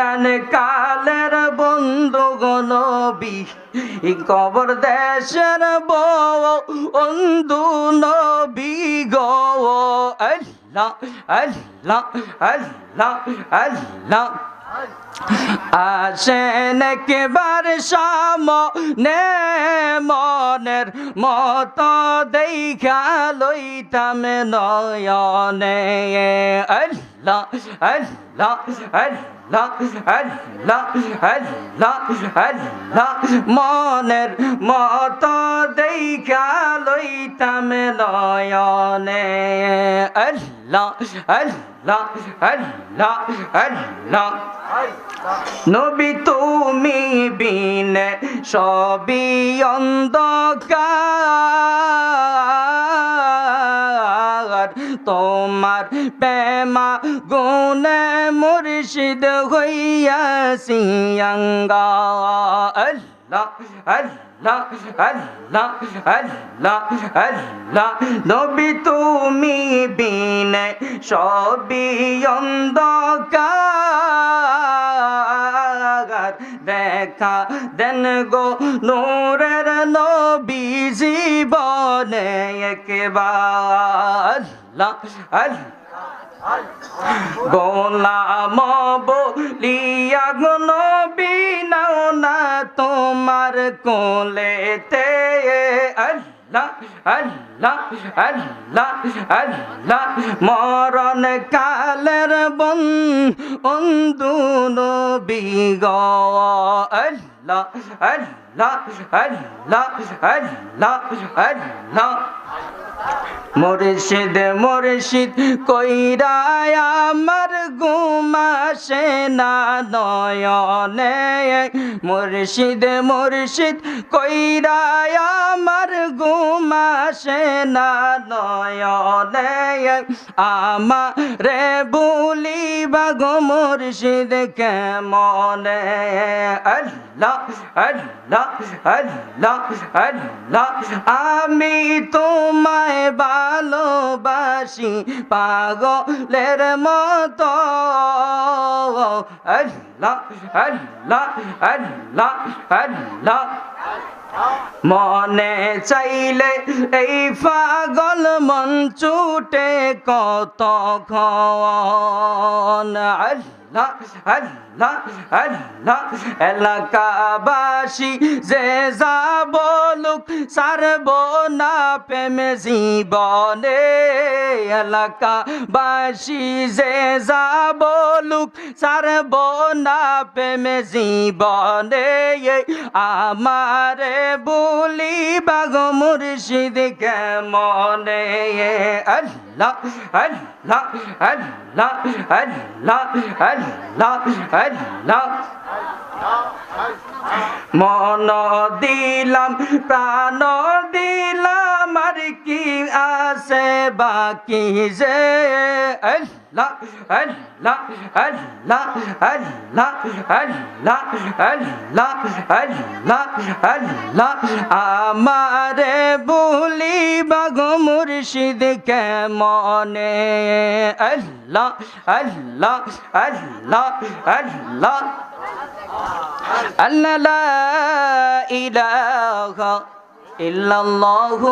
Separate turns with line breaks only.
পুরান কালের বন্ধু নবী কবর দেশের বন্ধু নবী গো। আল্লাহ আল্লাহ আল্লাহ আল্লাহ। আসেন একবার সামনে মনের মত দেখা লইতাম নয়নে। আল্লাহ আল্লাহ আল্লাহ আল্লাহ আল্লাহ আল্লাহ মনের মত দেখা লইতাম নয়নে। আল্লাহ আল্লাহ আল্লাহ আল্লাহ নবী তুমি বিনে সবই অন্ধকার। তোমার প্রেমা গুণে মুর্শিদ হইয়াছি অঙ্গা আল্লাহ আল্লাহ। নবী তুমি বিনে সবই অন্ধকার। দেখা দেন গো নূরের নবী জীবনে একবার। আল্লাহ আল্লাহ গোলাম বলিয়া নবী, নাও না তোমার কোলেতে। আল্লাহ আল্লাহ আল্লাহ আল্লাহ, মরণ কালের বন অন্দু নবী গো। আল্লাহ আল্লাহ আল্লাহ আল্লাহ আল্লাহ। মুর্শিদ মুর্শিদ, কইরায় আমার ঘুমাসে না নয়নে। মুর্শিদ মুর্শিদ, কইরায় আমার ঘুমাসে না নয়নে। আমারে বলি বাগো মুর্শিদ কেমনে? আল্লাহ আল্লাহ আল্লাহ আল্লাহ, আমি তোমায় ভালোবাসি পাগলের মতো। আল্লাহ আল্লাহ আল্লাহ আল্লাহ। মনে চাইলে এই পাগল মন ছুটে কত খন আল্লাহ আল্লাহ আল্লাহ। এলাকাবাসী যে যা বলুক সারব না প্রেম জীবনে। এলাকাবাসী যে যা বলুক সারব প্রেম জীবনে। আমারে বলি বাগ মুর্শিদ কেমনে? আল্লাহ। আল্লাহ আল্লাহ আল্লাহ আল্লাহ আল্লাহ মন দিলাম প্রাণ দিলাম আর কি আছে বাকি যে আল্লাহ আল্লাহ আল্লাহ আল্লাহ আল্লাহ আল্লাহ আল্লাহ আল্লাহ আমারে বলি বাগ মুর্শিদ কেমনে আল্লাহ আল্লাহ আল্লাহ আল্লাহ আল্লাহ লা ইলাহা ইল্লাল্লাহু